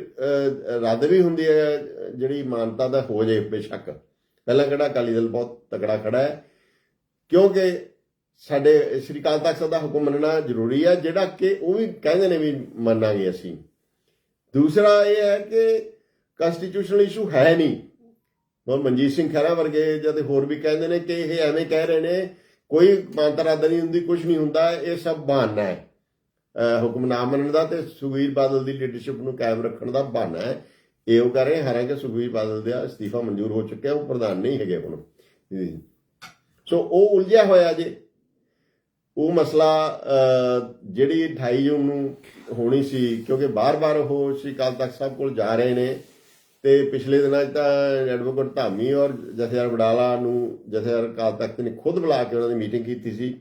ਰੱਦ ਵੀ ਹੁੰਦੀ ਹੈ, ਜਿਹੜੀ ਮਾਨਤਾ ਦਾ ਹੋ ਜੇ ਬੇਸ਼ੱਕ। ਪਹਿਲਾਂ ਕਿਹੜਾ ਅਕਾਲੀ ਦਲ ਬਹੁਤ ਤਕੜਾ ਖੜਾ ਹੈ, ਕਿਉਂਕਿ ਸਾਡੇ ਸ੍ਰੀ ਅਕਾਲ ਤਖਤ ਸਾਹਿਬ ਦਾ ਹੁਕਮ ਮੰਨਣਾ ਜ਼ਰੂਰੀ ਹੈ ਜਿਹੜਾ ਕਿ ਉਹ ਵੀ ਕਹਿੰਦੇ ਨੇ ਵੀ ਮੰਨਾਂਗੇ ਅਸੀਂ। ਦੂਸਰਾ ਇਹ ਹੈ ਕਿ ਕਨਸਟੀਟਿਊਸ਼ਨਲ ਇਸ਼ੂ ਹੈ ਨਹੀਂ। ਹੁਣ ਮਨਜੀਤ ਸਿੰਘ ਖਹਿਰਾ ਵਰਗੇ ਜਦ ਹੋਰ ਵੀ ਕਹਿੰਦੇ ਨੇ ਕਿ ਇਹ ਐਵੇਂ ਕਹਿ ਰਹੇ ਨੇ, ਕੋਈ ਮਾਨਤਾ ਰੱਦ ਨਹੀਂ ਹੁੰਦੀ ਕੁਝ ਨਹੀਂ ਹੁੰਦਾ, ਇਹ ਸਭ ਬਹਾਨਾ ਹੈ। ਅਹ ਹੁਕਮ ਨਾ ਮੰਨਣ ਦਾ ਤੇ ਸੁਖਬੀਰ ਬਾਦਲ ਦੀ ਲੀਡਰਸ਼ਿਪ ਨੂੰ ਕਾਇਮ ਰੱਖਣ ਦਾ ਬਹਾਨਾ ਹੈ। ਇਹ ਉਹ ਕਰ ਰਹੇ ਹਾਲਾਂਕਿ ਸੁਖਬੀਰ ਬਾਦਲ ਦਾ ਅਸਤੀਫਾ ਮਨਜ਼ੂਰ ਹੋ ਚੁੱਕਿਆ, ਉਹ ਪ੍ਰਧਾਨ ਨਹੀਂ ਹੈਗੇ ਹੁਣ। ਸੋ ਉਹ ਉਲਝਿਆ ਹੋਇਆ ਜੇ। ਉਹ ਮਸਲਾ ਜਿਹੜੀ 28 ਜੂਨ ਨੂੰ ਹੋਣੀ ਸੀ ਕਿਉਂਕਿ ਬਾਰ-ਬਾਰ ਉਹ ਸ਼੍ਰੀ ਅਕਾਲ ਤਖਤ ਸਾਹਿਬ ਕੋਲ ਜਾ ਰਹੇ ਨੇ ਤੇ ਪਿਛਲੇ ਦਿਨਾਂ 'ਚ ਤਾਂ ਐਡਵੋਕੇਟ ਧਾਮੀ ਔਰ ਜਥੇਦਾਰ ਵਡਾਲਾ ਨੂੰ ਜਥੇਦਾਰ ਅਕਾਲ ਤਖਤ ਨੇ ਖੁਦ ਬੁਲਾ ਕੇ ਉਹਨਾਂ ਦੀ ਮੀਟਿੰਗ ਕੀਤੀ ਸੀ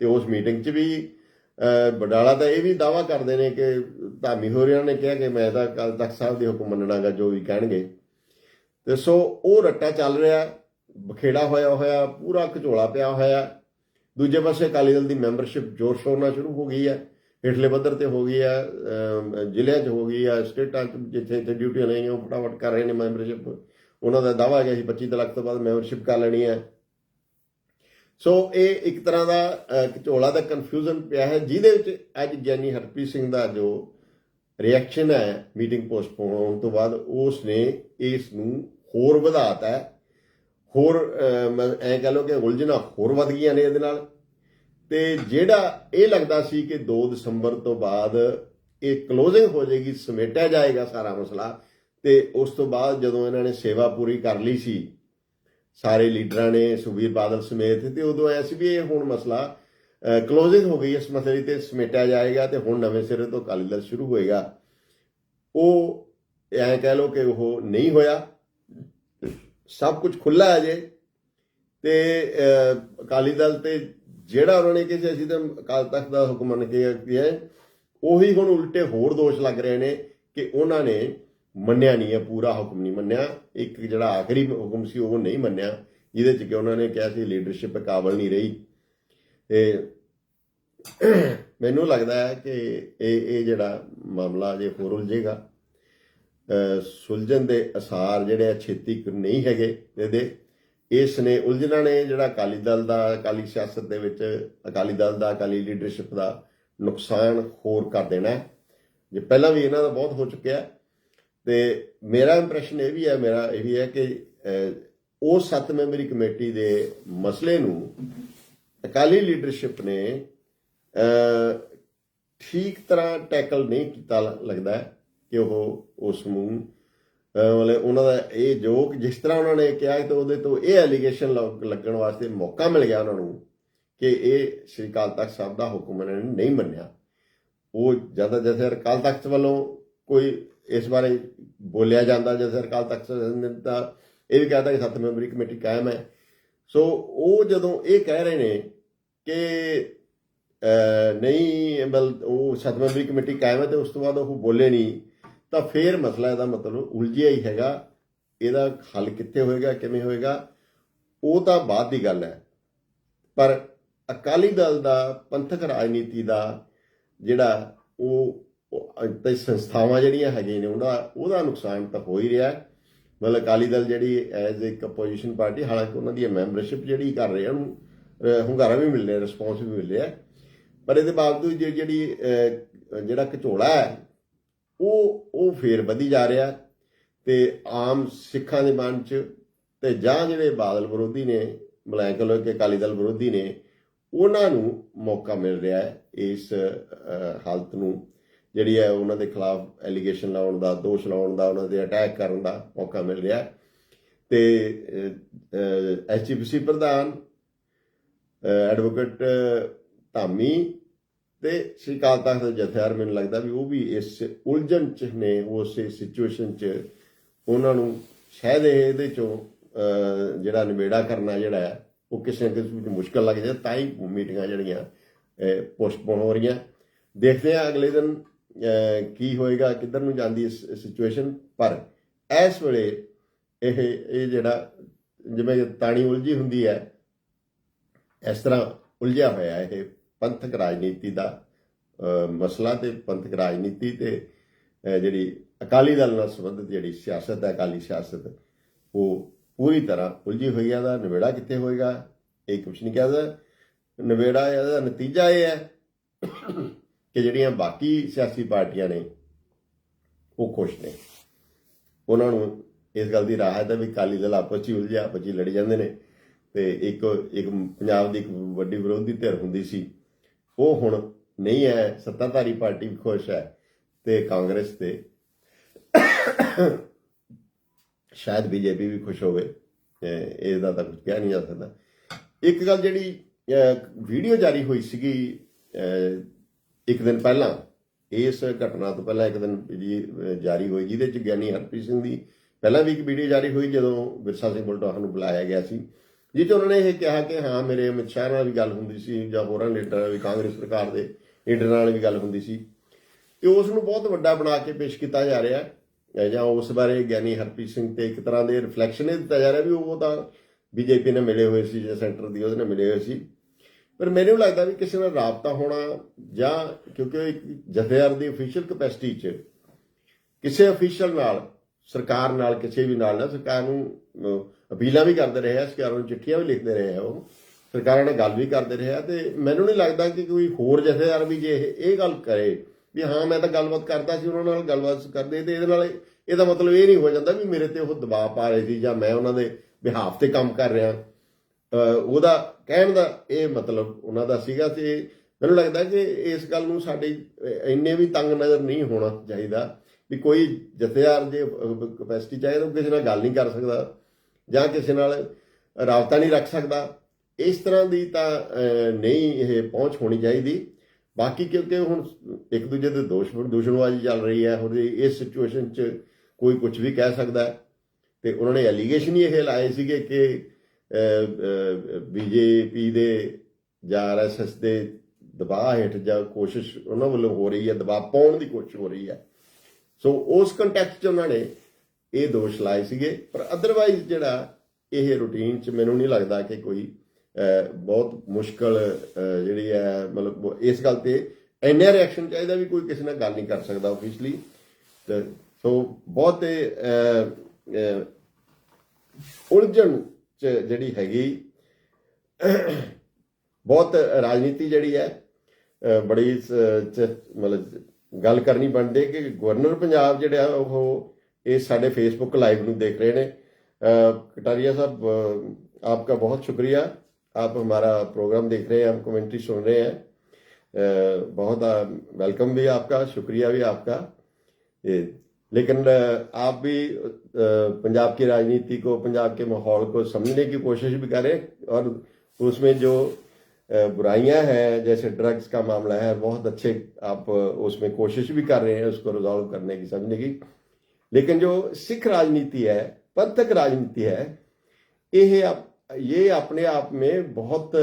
ਤੇ ਉਸ ਮੀਟਿੰਗ 'ਚ ਵੀ ਅਹ, ਵਡਾਲਾ ਤਾਂ ਇਹ ਵੀ ਦਾਵਾ ਕਰਦੇ ਨੇ ਕਿ ਧਾਮੀ ਹੋਰਿਆਂ ਨੇ ਕਿਹਾ ਕਿ ਮੈਂ ਤਾਂ ਅਕਾਲ ਤਖਤ ਸਾਹਿਬ ਦੇ ਹੁਕਮ ਮੰਨਣਾਗਾ ਜੋ ਵੀ ਕਹਿਣਗੇ। ਤੇ ਸੋ ਉਹ ਰੱਟਾ ਚੱਲ ਰਿਹਾ ਬਖੇੜਾ ਹੋਇਆ ਹੋਇਆ ਪੂਰਾ ਘਚੋਲਾ ਪਿਆ ਹੋਇਆ ਦੂਜੇ ਪਾਸੇ ਅਕਾਲੀ ਦਲ ਦੀ ਮੈਂਬਰਸ਼ਿਪ ਜ਼ੋਰ ਸ਼ੋਰ ਨਾਲ ਸ਼ੁਰੂ ਹੋ ਗਈ ਹੈ। ਹੇਠਲੇ ਪੱਧਰ ਤੇ ਹੋ ਗਈ ਹੈ ਜ਼ਿਲ੍ਹਿਆਂ 'ਚ ਹੋ ਗਈ ਹੈ, ਸਟੇਟਾਂ 'ਚ ਜਿੱਥੇ ਜਿੱਥੇ ਡਿਊਟੀਆਂ ਲਈਆਂ ਉਹ ਫਟਾਫਟ ਕਰ ਰਹੇ ਨੇ ਮੈਂਬਰਸ਼ਿਪ। ਉਹਨਾਂ ਦਾ ਦਾਵਾ ਹੈ ਕਿ ਅਸੀਂ 25 ਲੱਖ ਤੋਂ ਬਾਅਦ ਮੈਂਬਰਸ਼ਿਪ ਕਰ ਲੈਣੀ ਹੈ। ਸੋ ਇਹ ਇੱਕ ਤਰ੍ਹਾਂ ਦਾ ਝੋਲਾ ਦਾ ਕਨਫਿਊਜ਼ਨ ਪਿਆ ਹੈ, ਜਿਹਦੇ ਵਿੱਚ ਅੱਜ ਗਿਆਨੀ ਹਰਪ੍ਰੀਤ ਸਿੰਘ ਦਾ ਜੋ ਰਿਐਕਸ਼ਨ ਹੈ ਮੀਟਿੰਗ ਪੋਸਟਪੋਨ ਹੋਣ ਤੋਂ ਬਾਅਦ, ਉਸ ਨੇ ਇਸ ਨੂੰ ਹੋਰ ਵਧਾਤਾ ਹੈ। ਹੋਰ ਅਹ, ਐਂ ਕਹ ਲਓ ਕਿ ਉਲਝਣਾ ਹੋਰ ਵੱਧ ਗਈਆਂ ਨੇ ਇਹਦੇ ਨਾਲ। ਤੇ ਜਿਹੜਾ ਇਹ ਲੱਗਦਾ ਸੀ ਕਿ 2 ਦਸੰਬਰ ਤੋਂ ਬਾਅਦ ਇਹ ਕਲੋਜ਼ਿੰਗ ਹੋ ਜਾਏਗੀ ਸਮੇਟਿਆ ਜਾਏਗਾ ਸਾਰਾ ਮਸਲਾ ਤੇ ਉਸ ਤੋਂ ਬਾਅਦ ਜਦੋਂ ਇਹਨਾਂ ਨੇ ਸੇਵਾ ਪੂਰੀ ਕਰ ਲਈ ਸੀ ਸਾਰੇ ਲੀਡਰਾਂ ਨੇ ਸੁਖਬੀਰ ਬਾਦਲ ਸਮੇਤ ਤੇ ਉਦੋਂ ਆਇਆ ਸੀ ਵੀ ਇਹ ਹੁਣ ਮਸਲਾ ਕਲੋਜ਼ਿੰਗ ਹੋ ਗਈ ਇਸ ਮਸਲੇ ਦੀ ਤੇ ਸਮੇਟਿਆ ਜਾਏਗਾ ਤੇ ਹੁਣ ਨਵੇਂ ਸਿਰੇ ਤੋਂ ਅਕਾਲੀ ਦਲ ਸ਼ੁਰੂ ਹੋਏਗਾ। ਉਹ ਐਂ ਕਹਿ ਲਓ ਕਿ ਉਹ ਨਹੀਂ ਹੋਇਆ। ਸਭ ਕੁਝ ਖੁੱਲਾ ਹੈ ਜੇ ਤੇ ਅਕਾਲੀ ਦਲ ਤੇ ਜਿਹੜਾ ਉਹਨਾਂ ਨੇ ਕਿਸੇ ਅਸੀਂ ਤਾਂ ਅਕਾਲ ਤਖਤ ਦਾ ਹੁਕਮ ਮੰਨ ਕੇ ਗਿਆ ਉਹੀ ਹੁਣ ਉਲਟੇ ਹੋਰ ਦੋਸ਼ ਲੱਗ ਰਹੇ ਨੇ ਕਿ ਉਹਨਾਂ ਨੇ ਮੰਨਿਆ ਨਹੀਂ ਹੈ, ਪੂਰਾ ਹੁਕਮ ਨਹੀਂ ਮੰਨਿਆ। ਇੱਕ ਜਿਹੜਾ ਆਖਰੀ ਹੁਕਮ ਸੀ, ਉਹ ਨਹੀਂ ਮੰਨਿਆ, ਜਿਹਦੇ ਚ ਕਿ ਉਹਨਾਂ ਨੇ ਕਿਹਾ ਸੀ ਲੀਡਰਸ਼ਿਪ ਕਾਬਲ ਨਹੀਂ ਰਹੀ। ਤੇ ਮੈਨੂੰ ਲੱਗਦਾ ਹੈ ਕਿ ਇਹ ਇਹ ਜਿਹੜਾ ਮਾਮਲਾ ਜੇ ਹੋਰ ਉਲਝੇਗਾ। ਸੁਲਝਣ ਦੇ ਅਸਾਰ ਜਿਹੜੇ ਆ ਛੇਤੀ ਨਹੀਂ ਹੈਗੇ ਇਹਦੇ ਇਸ ਨੇ ਉਲਝਣਾ ਨੇ ਜਿਹੜਾ ਅਕਾਲੀ ਦਲ ਦਾ, ਅਕਾਲੀ ਸਿਆਸਤ ਦੇ ਵਿੱਚ ਅਕਾਲੀ ਦਲ ਦਾ, ਅਕਾਲੀ ਲੀਡਰਸ਼ਿਪ ਦਾ ਨੁਕਸਾਨ ਹੋਰ ਕਰ ਦੇਣਾ ਜੇ ਪਹਿਲਾਂ ਵੀ ਇਹਨਾਂ ਦਾ ਬਹੁਤ ਹੋ ਚੁੱਕਿਆ ਹੈ। ਤੇ ਮੇਰਾ ਇੰਪ੍ਰੈਸ਼ਨ ਇਹ ਵੀ ਹੈ, ਮੇਰਾ ਇਹ ਵੀ ਹੈ ਕਿ ਉਹ ਸੱਤ ਮੈਂਬਰੀ ਕਮੇਟੀ ਦੇ ਮਸਲੇ ਨੂੰ ਅਕਾਲੀ ਲੀਡਰਸ਼ਿਪ ਨੇ ਠੀਕ ਤਰ੍ਹਾਂ ਟੈਕਲ ਨਹੀਂ ਕੀਤਾ ਲੱਗਦਾ ਹੈ ਕਿ ਉਹ ਉਸ ਨੂੰ ਮਤਲਬ ਉਹਨਾਂ ਦਾ ਇਹ ਜੋ ਜਿਸ ਤਰ੍ਹਾਂ ਉਹਨਾਂ ਨੇ ਕਿਹਾ ਤੇ ਉਹਦੇ ਤੋਂ ਇਹ ਐਲੀਗੇਸ਼ਨ ਲੱਗਣ ਵਾਸਤੇ ਮੌਕਾ ਮਿਲ ਗਿਆ ਉਹਨਾਂ ਨੂੰ ਕਿ ਇਹ ਸ੍ਰੀ ਅਕਾਲ ਤਖਤ ਸਾਹਿਬ ਦਾ ਹੁਕਮ ਇਹਨਾਂ ਨੇ ਨਹੀਂ ਮੰਨਿਆ। ਉਹ ਜ਼ਿਆਦਾ ਜਥੇ ਅਕਾਲ ਤਖਤ ਵੱਲੋਂ ਕੋਈ ਇਸ ਬਾਰੇ ਬੋਲਿਆ ਜਾਂਦਾ ਜਥੇ ਅਕਾਲ ਤਖਤ ਨੇ ਤਾਂ ਇਹ ਵੀ ਕਹਤਾ ਕਿ ਸੱਤ ਮੈਂਬਰੀ ਕਮੇਟੀ ਕਾਇਮ ਹੈ। ਸੋ ਉਹ ਜਦੋਂ ਇਹ ਕਹਿ ਰਹੇ ਨੇ ਕਿ ਨਹੀਂ, ਬਲ, ਉਹ ਸੱਤ ਮੈਂਬਰੀ ਕਮੇਟੀ ਕਾਇਮ ਹੈ ਤੇ ਉਸ ਤੋਂ ਬਾਅਦ ਉਹ ਬੋਲੇ ਨਹੀਂ ਤਾਂ ਫੇਰ ਮਸਲਾ ਇਹਦਾ ਮਤਲਬ ਉਲਝਿਆ ਹੀ ਹੈਗਾ। ਇਹਦਾ ਹੱਲ ਕਿੱਥੇ ਹੋਏਗਾ, ਕਿਵੇਂ ਹੋਏਗਾ, ਉਹ ਤਾਂ ਬਾਅਦ ਦੀ ਗੱਲ ਹੈ। ਪਰ ਅਕਾਲੀ ਦਲ ਦਾ, ਪੰਥਕ ਰਾਜਨੀਤੀ ਦਾ ਜਿਹੜਾ ਉਹ ਤੇ ਸੰਸਥਾਵਾਂ ਜਿਹੜੀਆਂ ਹੈਗੀਆਂ ਨੇ, ਉਹਦਾ ਉਹਦਾ ਨੁਕਸਾਨ ਤਾਂ ਹੋ ਹੀ ਰਿਹਾ। ਹੈ। ਮਤਲਬ ਅਕਾਲੀ ਦਲ ਜਿਹੜੀ ਐਜ਼ ਇੱਕ ਅਪੋਜੀਸ਼ਨ ਪਾਰਟੀ ਹਾਲਾਂਕਿ ਉਹਨਾਂ ਦੀ ਮੈਂਬਰਸ਼ਿਪ ਜਿਹੜੀ ਕਰ ਰਹੇ ਆ, ਉਹਨੂੰ ਹੁੰਗਾਰਾ ਵੀ ਮਿਲ ਰਿਹਾ ਰਿਸਪੌਂਸ ਵੀ ਮਿਲ ਰਿਹਾ। ਪਰ ਇਹਦੇ ਬਾਵਜੂਦ ਜੇ- ਜਿਹੜੀ ਜਿਹੜਾ ਘਚੋਲਾ ਹੈ ਉਹ ਉਹ ਫੇਰ ਵਧੀ ਜਾ ਰਿਹਾ ਤੇ ਆਮ ਸਿੱਖਾਂ ਦੇ ਮਨ 'ਚ ਤੇ ਜਾਂ ਜਿਹੜੇ ਬਾਦਲ ਵਿਰੋਧੀ ਨੇ ਮਲਾਇਕ ਲੋ ਕੇ ਅਕਾਲੀ ਦਲ ਵਿਰੋਧੀ ਨੇ, ਉਹਨਾਂ ਨੂੰ ਮੌਕਾ ਮਿਲ ਰਿਹਾ ਹੈ ਇਸ ਹਾਲਤ ਨੂੰ, ਜਿਹੜੀ ਹੈ ਉਹਨਾਂ ਦੇ ਖਿਲਾਫ ਐਲੀਗੇਸ਼ਨ ਲਾਉਣ ਦਾ, ਦੋਸ਼ ਲਾਉਣ ਦਾ, ਉਹਨਾਂ ਦੇ ਅਟੈਕ ਕਰਨ ਦਾ ਮੌਕਾ ਮਿਲ ਰਿਹਾ ਹੈ। ਤੇ ਐਚਪੀਸੀ ਪ੍ਰਧਾਨ ਐਡਵੋਕੇਟ ਧਾਮੀ ਤੇ ਸ਼੍ਰੀ ਅਕਾਲ ਤਖਤ ਦੇ ਜਥੇਦਾਰ ਮੈਨੂੰ ਲੱਗਦਾ ਵੀ ਉਹ ਵੀ ਇਸ ਉਲਝਣ ਚ ਨੇ ਉਸ ਸਿਚੁਏਸ਼ਨ ਚ ਉਹਨਾਂ ਨੂੰ ਸ਼ਾਇਦ ਇਹਦੇ ਚੋਂ ਜਿਹੜਾ ਨਿਬੇੜਾ ਕਰਨਾ ਜਿਹੜਾ ਹੈ ਉਹ ਕਿਸੇ ਨਾ ਕਿਸੇ ਵਿੱਚ ਮੁਸ਼ਕਲ ਲੱਗ ਜਾਏ, ਤਾਂ ਹੀ ਮੀਟਿੰਗਾਂ ਜਿਹੜੀਆਂ ਪੋਸਟਪੋਨ ਹੋ ਰਹੀਆਂ। ਦੇਖਦੇ ਹਾਂ ਅਗਲੇ ਦਿਨ ਕੀ ਹੋਏਗਾ, ਕਿੱਧਰ ਨੂੰ ਜਾਂਦੀ ਇਸ ਸਿਚੁਏਸ਼ਨ ਪਰ ਇਸ ਵੇਲੇ ਇਹ ਇਹ ਜਿਹੜਾ ਜਿਵੇਂ ਤਾਣੀ ਉਲਝੀ ਹੁੰਦੀ ਹੈ, ਇਸ ਤਰ੍ਹਾਂ ਉਲਝਿਆ ਹੋਇਆ ਇਹ ਪੰਥਕ ਰਾਜਨੀਤੀ ਦਾ ਮਸਲਾ ਤੇ ਪੰਥਕ ਰਾਜਨੀਤੀ ਤੇ ਜਿਹੜੀ ਅਕਾਲੀ ਦਲ ਨਾਲ ਸੰਬੰਧਿਤ ਜਿਹੜੀ ਸਿਆਸਤ ਹੈ, ਅਕਾਲੀ ਸਿਆਸਤ, ਉਹ ਪੂਰੀ ਤਰ੍ਹਾਂ ਉਲਝੀ ਹੋਈ ਹੈ ਦਾ ਨਿਬੇੜਾ ਕਿੱਥੇ ਹੋਏਗਾ? ਇਹ ਕੁਝ ਨਹੀਂ ਕਹਦਾ ਨਿਬੇੜਾ ਇਹਦਾ ਨਤੀਜਾ ਇਹ ਹੈ ਕਿ ਜਿਹੜੀਆਂ ਬਾਕੀ ਸਿਆਸੀ ਪਾਰਟੀਆਂ ਨੇ, ਉਹ ਖੁਸ਼ ਨੇ। ਉਹਨਾਂ ਨੂੰ ਇਸ ਗੱਲ ਦੀ ਰਾਹਤ ਹੈ ਵੀ ਅਕਾਲੀ ਦਲ ਆਪਸ 'ਚ ਹੀ ਉਲਝਿਆ, ਆਪਸ 'ਚ ਹੀ ਲੜੀ ਜਾਂਦੇ ਨੇ ਤੇ ਇੱਕ ਇੱਕ ਪੰਜਾਬ ਦੀ ਇੱਕ ਵੱਡੀ ਵਿਰੋਧੀ ਧਿਰ ਹੁੰਦੀ ਸੀ ਉਹ ਹੁਣ ਨਹੀਂ ਹੈ, ਸੱਤਾਧਾਰੀ ਪਾਰਟੀ ਵੀ ਖੁਸ਼ ਹੈ ਤੇ ਕਾਂਗਰਸ ਤੇ। ਸ਼ਾਇਦ ਬੀਜੇਪੀ ਵੀ ਖੁਸ਼ ਹੋਵੇ ਇਹਦਾ ਤਾਂ ਕੁਝ ਕਿਹਾ ਨਹੀਂ ਜਾ ਸਕਦਾ। ਇੱਕ ਗੱਲ ਜਿਹੜੀ ਵੀਡੀਓ ਜਾਰੀ ਹੋਈ ਸੀਗੀ ਇੱਕ ਦਿਨ ਪਹਿਲਾਂ, ਇਸ ਘਟਨਾ ਤੋਂ ਪਹਿਲਾਂ ਇੱਕ ਦਿਨ ਜੀ ਜਾਰੀ ਹੋਈ, ਜਿਹਦੇ ਚ ਗਿਆਨੀ ਹਰਪ੍ਰੀਤ ਸਿੰਘ ਦੀ ਪਹਿਲਾਂ ਵੀ ਇੱਕ ਵੀਡੀਓ ਜਾਰੀ ਹੋਈ ਜਦੋਂ ਵਿਰਸਾ ਸਿੰਘ ਬਲਟੋਹਾ ਨੂੰ ਬੁਲਾਇਆ ਗਿਆ ਸੀ। ਜਿਹ 'ਚ ਉਹਨਾਂ ਨੇ ਇਹ ਕਿਹਾ ਕਿ ਹਾਂ, ਮੇਰੇ ਅਮਿਤ ਸ਼ਾਹ ਨਾਲ ਵੀ ਗੱਲ ਹੁੰਦੀ ਸੀ ਜਾਂ ਹੋਰਾਂ ਲੀਡਰਾਂ ਵੀ, ਕਾਂਗਰਸ ਸਰਕਾਰ ਦੇ ਲੀਡਰ ਨਾਲ ਵੀ ਗੱਲ ਹੁੰਦੀ ਸੀ। ਤੇ ਉਸ ਨੂੰ ਬਹੁਤ ਵੱਡਾ ਬਣਾ ਕੇ ਪੇਸ਼ ਕੀਤਾ ਜਾ ਰਿਹਾ ਹੈ। ਜਾਂ ਉਸ ਬਾਰੇ ਗਿਆਨੀ ਹਰਪ੍ਰੀਤ ਸਿੰਘ ਤੇ ਇੱਕ ਤਰ੍ਹਾਂ ਦੇ ਰਿਫਲੈਕਸ਼ਨ ਇਹ ਦਿੱਤਾ ਜਾ ਰਿਹਾ ਵੀ ਉਹ ਤਾਂ ਬੀਜੇਪੀ ਨਾਲ ਮਿਲੇ ਹੋਏ ਸੀ ਜਾਂ ਸੈਂਟਰ ਦੀ ਉਹਦੇ ਨਾਲ ਮਿਲੇ ਹੋਏ ਸੀ। ਪਰ ਮੈਨੂੰ ਲੱਗਦਾ ਵੀ ਕਿਸੇ ਨਾਲ ਰਾਬਤਾ ਹੋਣਾ ਜਾਂ ਕਿਉਂਕਿ ਉਹ ਇੱਕ ਜਥੇਦਾਰ ਦੀ ਅਫੀਸ਼ੀਅਲ ਕਪੈਸਿਟੀ 'ਚ ਕਿਸੇ ਅਫੀਸ਼ੀਅਲ ਨਾਲ, ਸਰਕਾਰ ਨਾਲ, ਕਿਸੇ ਵੀ ਨਾਲ ਨਾ, ਸਰਕਾਰ ਨੂੰ ਅਪੀਲਾਂ ਵੀ ਕਰਦੇ ਰਹੇ ਆ ਸਰਕਾਰਾਂ ਨੂੰ ਚਿੱਠੀਆਂ ਵੀ ਲਿਖਦੇ ਰਹੇ ਆ ਉਹ। ਸਰਕਾਰਾਂ ਨਾਲ ਗੱਲ ਵੀ ਕਰਦੇ ਰਹੇ ਆ ਤੇ ਮੈਨੂੰ ਨਹੀਂ ਲੱਗਦਾ ਕਿ ਕੋਈ ਹੋਰ ਜਥੇਦਾਰ ਵੀ ਜੇ ਇਹ ਇਹ ਗੱਲ ਕਰੇ ਵੀ ਹਾਂ, ਮੈਂ ਤਾਂ ਗੱਲਬਾਤ ਕਰਦਾ ਸੀ, ਉਹਨਾਂ ਨਾਲ ਗੱਲਬਾਤ ਕਰਦੇ ਤੇ ਇਹਦੇ ਨਾਲ ਇਹਦਾ ਮਤਲਬ ਇਹ ਨਹੀਂ ਹੋ ਜਾਂਦਾ ਵੀ ਮੇਰੇ ਤੇ ਉਹ ਦਬਾਅ ਪਾ ਰਹੇ ਸੀ ਜਾਂ ਮੈਂ ਉਹਨਾਂ ਦੇ ਬਿਹਾਫ ਤੇ ਕੰਮ ਕਰ ਰਿਹਾ। ਉਹਦਾ ਕਹਿਣ ਦਾ ਇਹ ਮਤਲਬ ਉਹਨਾਂ ਦਾ ਸੀਗਾ ਤੇ ਮੈਨੂੰ ਲੱਗਦਾ ਕਿ ਇਸ ਗੱਲ ਨੂੰ ਸਾਡੇ ਇੰਨੇ ਵੀ ਤੰਗ ਨਜ਼ਰ ਨਹੀਂ ਹੋਣਾ ਚਾਹੀਦਾ ਵੀ ਕੋਈ ਜਥੇਦਾਰ ਜੇ ਕਪੈਸਿਟੀ ਚਾਹੇ ਤਾਂ ਉਹ ਕਿਸੇ ਨਾਲ ਗੱਲ ਨਹੀਂ ਕਰ ਸਕਦਾ। ਜਾਂ ਕਿਸੇ ਨਾਲ ਰਾਬਤਾ ਨਹੀਂ ਰੱਖ ਸਕਦਾ। ਇਸ ਤਰ੍ਹਾਂ ਦੀ ਤਾਂ ਨਹੀਂ ਇਹ ਪਹੁੰਚ ਹੋਣੀ ਚਾਹੀਦੀ। ਬਾਕੀ ਕਿਉਂਕਿ ਹੁਣ ਇੱਕ ਦੂਜੇ ਦੇ ਦੋਸ਼, ਦੂਸ਼ਣਬਾਜ਼ੀ ਚੱਲ ਰਹੀ ਹੈ ਹੁਣ ਇਸ ਸਿਚੁਏਸ਼ਨ 'ਚ ਕੋਈ ਕੁਝ ਵੀ ਕਹਿ ਸਕਦਾ ਹੈ। ਤੇ ਉਹਨਾਂ ਨੇ ਐਲੀਗੇਸ਼ਨ ਹੀ ਇਹ ਲਾਏ ਸੀਗੇ ਕਿ ਬੀਜੇਪੀ ਦੇ ਜਾਂ ਆਰਐਸਐਸ ਦੇ ਦਬਾਅ ਹੇਠ ਜਾਂ ਕੋਸ਼ਿਸ਼ ਉਹਨਾਂ ਵੱਲੋਂ ਹੋ ਰਹੀ ਹੈ, ਦਬਾਅ ਪਾਉਣ ਦੀ ਕੋਸ਼ਿਸ਼ ਹੋ ਰਹੀ ਹੈ। ਸੋ ਉਸ ਕੰਟੈਕਸਟ 'ਚ ਉਹਨਾਂ ਨੇ ਇਹ ਦੋਸ਼ ਲਾਏ ਸੀਗੇ। ਪਰ ਅਦਰਵਾਈਜ਼ ਜਿਹੜਾ ਇਹ ਰੂਟੀਨ 'ਚ ਮੈਨੂੰ ਨਹੀਂ ਲੱਗਦਾ ਕਿ ਕੋਈ ਬਹੁਤ ਮੁਸ਼ਕਲ ਜਿਹੜੀ ਹੈ, ਮਤਲਬ ਇਸ ਗੱਲ ਤੇ ਇੰਨਾ ਰਿਐਕਸ਼ਨ ਚਾਹੀਦਾ ਵੀ ਕੋਈ ਕਿਸੇ ਨਾਲ ਗੱਲ ਨਹੀਂ ਕਰ ਸਕਦਾ ਆਫੀਸ਼ਲੀ ਤੇ ਸੋ ਬਹੁਤ ਉਲਝਣ ਚ ਜਿਹੜੀ ਹੈਗੀ, ਬਹੁਤ ਰਾਜਨੀਤੀ ਜਿਹੜੀ ਹੈ ਬੜੀ ਮਤਲਬ ਗੱਲ ਕਰਨੀ ਬਣਦੀ ਕਿ ਗਵਰਨਰ ਪੰਜਾਬ ਜਿਹੜਾ ਉਹ ये साढ़े फेसबुक लाइव में देख रहे हैं कटारिया साहब आपका बहुत शुक्रिया। आप हमारा प्रोग्राम देख रहे हैं, हम कमेंट्री सुन रहे हैं। बहुत वेलकम भी आपका, शुक्रिया भी आपका। ये, लेकिन आप भी पंजाब की राजनीति को, पंजाब के माहौल को समझने की कोशिश भी करें और उसमें जो बुराइयाँ हैं, जैसे ड्रग्स का मामला है, बहुत अच्छे आप उसमें कोशिश भी कर रहे हैं उसको रिजॉल्व करने की, समझने की। लेकिन जो सिख राजनीति है, पंथक राजनीति है ये आप ये अपने आप में बहुत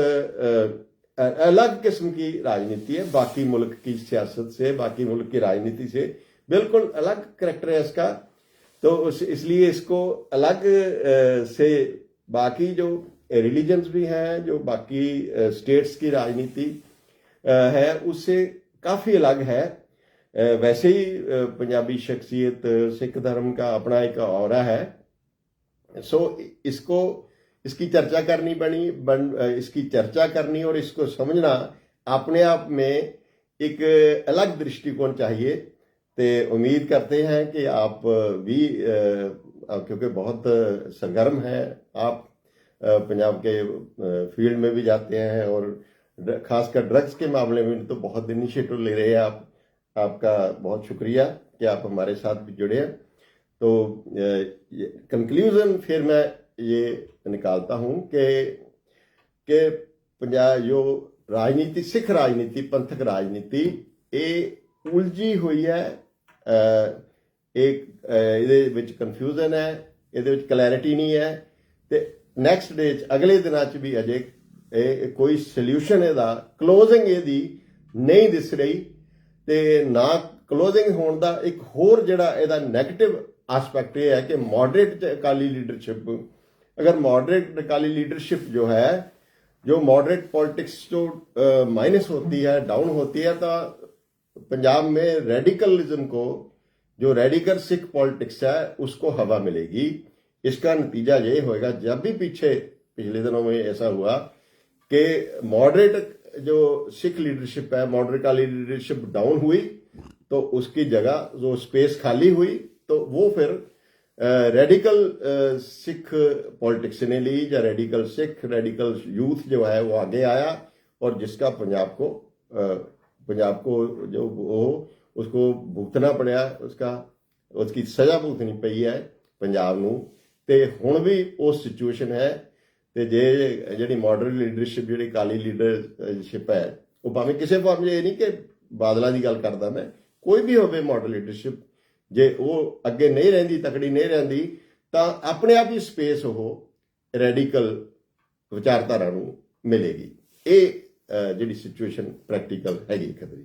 अलग किस्म की राजनीति है। बाकी मुल्क की सियासत से, बाकी मुल्क की राजनीति से बिल्कुल अलग करेक्टर है इसका। तो उस, इसलिए इसको अलग से बाकी जो रिलीजन्स भी हैं, जो बाकी स्टेट्स की राजनीति है, उससे काफ़ी अलग है। वैसे ही अ, पंजाबी शख्सियत सिख धर्म का अपना एक और है सो इसको इसकी चर्चा करनी बनी बन इसकी चर्चा करनी और इसको समझना अपने आप में एक अलग दृष्टिकोण चाहिए तो उम्मीद करते हैं कि आप भी अ, क्योंकि बहुत सरगर्म हैं आप अ, पंजाब के फील्ड में भी जाते हैं और ड- खासकर ड्रग्स के मामले में तो बहुत इनिशिएटिव ले रहे हैं आप आपका बहुत शुक्रिया कि आप हमारे साथ भी जुड़े हैं तो कंक्लूजन फिर मैं ये निकालता हूं कि कि पंजाब जो राजनीति सिख राजनीति पंथक राजनीति ਇਹ ਉਲਝੀ ਹੋਈ ਹੈ ਅਹ, ਇੱਕ ਅਹ, ਇਹਦੇ ਵਿੱਚ ਕਨਫਿਊਜ਼ਨ ਹੈ ਇਹਦੇ ਵਿੱਚ ਕਲੈਰਿਟੀ ਨਹੀਂ ਹੈ ਤੇ ਨੈਕਸਟ ਡੇ ਚ ਅਗਲੇ ਦਿਨਾਂ ਚ ਵੀ ਅਜੇ ਇਹ ਕੋਈ ਸੋਲੂਸ਼ਨ ਇਹਦਾ ਕਲੋਜ਼ਿੰਗ ਇਹਦੀ ਨਹੀਂ ਦਿਸ ਰਹੀ ਤੇ ਨਾ ਕਲੋਜ਼ਿੰਗ ਹੋਣ ਦਾ ਇੱਕ ਹੋਰ ਜਿਹੜਾ ਇਹਦਾ 네ਗੇਟਿਵ ਐਸਪੈਕਟ ਇਹ ਹੈ ਕਿ ਮੋਡਰੇਟ ਅਕਾਲੀ ਲੀਡਰਸ਼ਿਪ ਅਗਰ मॉडरेट अकाली लीडरशिप जो है जो मॉडरेट पॉलिटिक्स जो माइनस होती है डाउन होती है तो पंजाब में रेडिकलिज्म को जो रेडिकल सिख पॉलिटिक्स है उसको हवा मिलेगी इसका नतीजा ये होएगा जब भी पीछे पिछले दिनों में ऐसा हुआ कि मॉडरेट जो सिख लीडरशिप है मॉडरेट अकाली लीडरशिप डाउन हुई तो उसकी जगह जो स्पेस खाली हुई तो वो फिर रेडिकल सिख पॉलिटिक्स ने ली या रेडिकल सिख रेडिकल यूथ जो है वो आगे आया और जिसका पंजाब को अ, पंजाब को जो वो उसको भुगतना पड़ा उसका उसकी सजा भुगतनी पई है ਪੰਜਾਬ ਨੂੰ ਤੇ ਹੁਣ ਵੀ ਉਹ ਸਿਚੁਏਸ਼ਨ ਹੈ ਤੇ ਜੇ ਜਿਹੜੀ ਮਾਡਰਨ ਲੀਡਰਸ਼ਿਪ ਜਿਹੜੀ ਕਾਲੀ ਲੀਡਰਸ਼ਿਪ ਹੈ, ਉਹ ਭਾਵੇਂ ਕਿਸੇ ਫਾਰਮ 'ਚ ਇਹ ਨਹੀਂ ਕਿ ਬਾਦਲਾਂ ਦੀ ਗੱਲ ਕਰਦਾ ਮੈਂ, ਕੋਈ ਵੀ ਹੋਵੇ ਮਾਡਰਨ ਲੀਡਰਸ਼ਿਪ ਜੇ ਉਹ ਅੱਗੇ ਨਹੀਂ ਰਹਿੰਦੀ, ਤਕੜੀ ਨਹੀਂ ਰਹਿੰਦੀ, ਤਾਂ ਆਪਣੇ ਆਪ ਹੀ ਸਪੇਸ ਉਹ ਰੈਡੀਕਲ ਵਿਚਾਰਧਾਰਾ ਨੂੰ ਮਿਲੇਗੀ। ਇਹ ਜਿਹੜੀ ਸਿਚੁਏਸ਼ਨ ਪ੍ਰੈਕਟੀਕਲ ਹੈਗੀ ਖਤਰੀ